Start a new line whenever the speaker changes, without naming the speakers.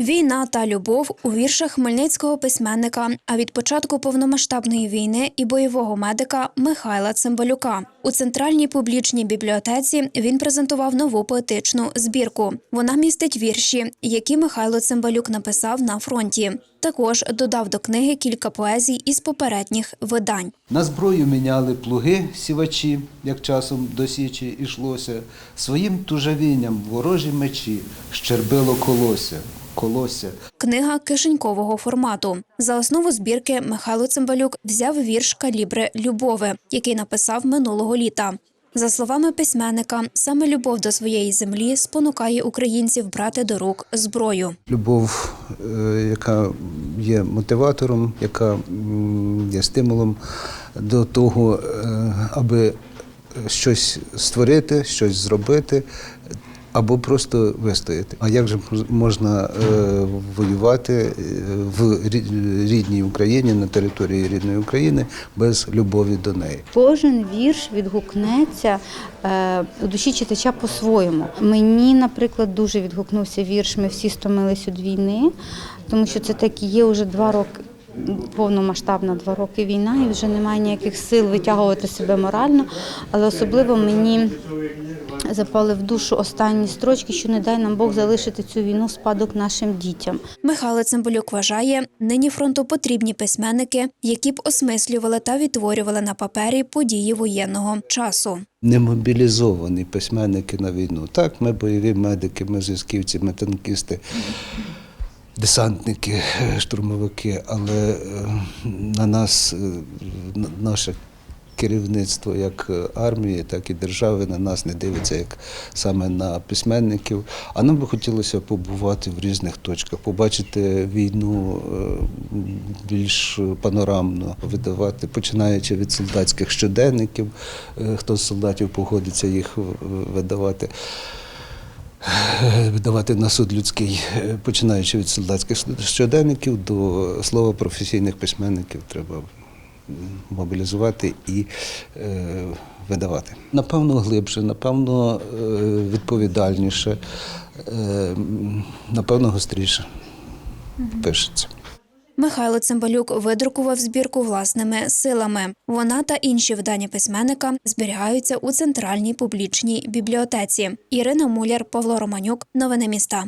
Війна та любов у віршах хмельницького письменника, а від початку повномасштабної війни і бойового медика Михайла Цимбалюка. У центральній публічній бібліотеці він презентував нову поетичну збірку. Вона містить вірші, які Михайло Цимбалюк написав на фронті. Також додав до книги кілька поезій із попередніх видань.
На зброю міняли плуги сівачі, як часом до січі ішлося. Своїм тужавінням ворожі мечі щербило колося, колося.
Книга кишенькового формату. За основу збірки Михайло Цимбалюк взяв вірш калібри Любови, який написав минулого літа. За словами письменника, саме любов до своєї землі спонукає українців брати до рук зброю.
Любов, е, яка є мотиватором, яка є стимулом до того, е, аби щось створити, щось зробити. Або просто вистояти. А як же можна е, воювати е, в рідній Україні на території рідної України без любові до неї?
Кожен вірш відгукнеться е, у душі читача по-своєму. Мені, наприклад, дуже відгукнувся вірш Ми всі стомились від війни, тому що це так і є вже два роки. Повномасштабна два роки війна, і вже немає ніяких сил витягувати себе морально. Але особливо мені запали в душу останні строчки, що не дай нам Бог залишити цю війну в спадок нашим дітям.
Михайло Цимбалюк вважає, нині фронту потрібні письменники, які б осмислювали та відтворювали на папері події воєнного часу.
не мобілізовані письменники на війну. Так, ми бойові медики, ми зв'язківці, ми танкісти, десантники, е, штурмовики, але е, на нас, е, наше керівництво як армії, так і держави на нас не дивиться як саме на письменників. А нам би хотілося побувати в різних точках, побачити війну більш панорамно, видавати, починаючи від солдатських щоденників, хто з солдатів погодиться їх видавати. Видавати на суд людський, е, починаючи від солдатських щоденників до слова професійних письменників, треба мобілізувати і е, видавати. Напевно, глибше, напевно, е, відповідальніше, напевно, гостріше пишеться.
Михайло Цимбалюк видрукував збірку власними силами. Вона та інші видання письменника зберігаються у центральній публічній бібліотеці. Ірина Муляр, Павло Романюк. Новини міста.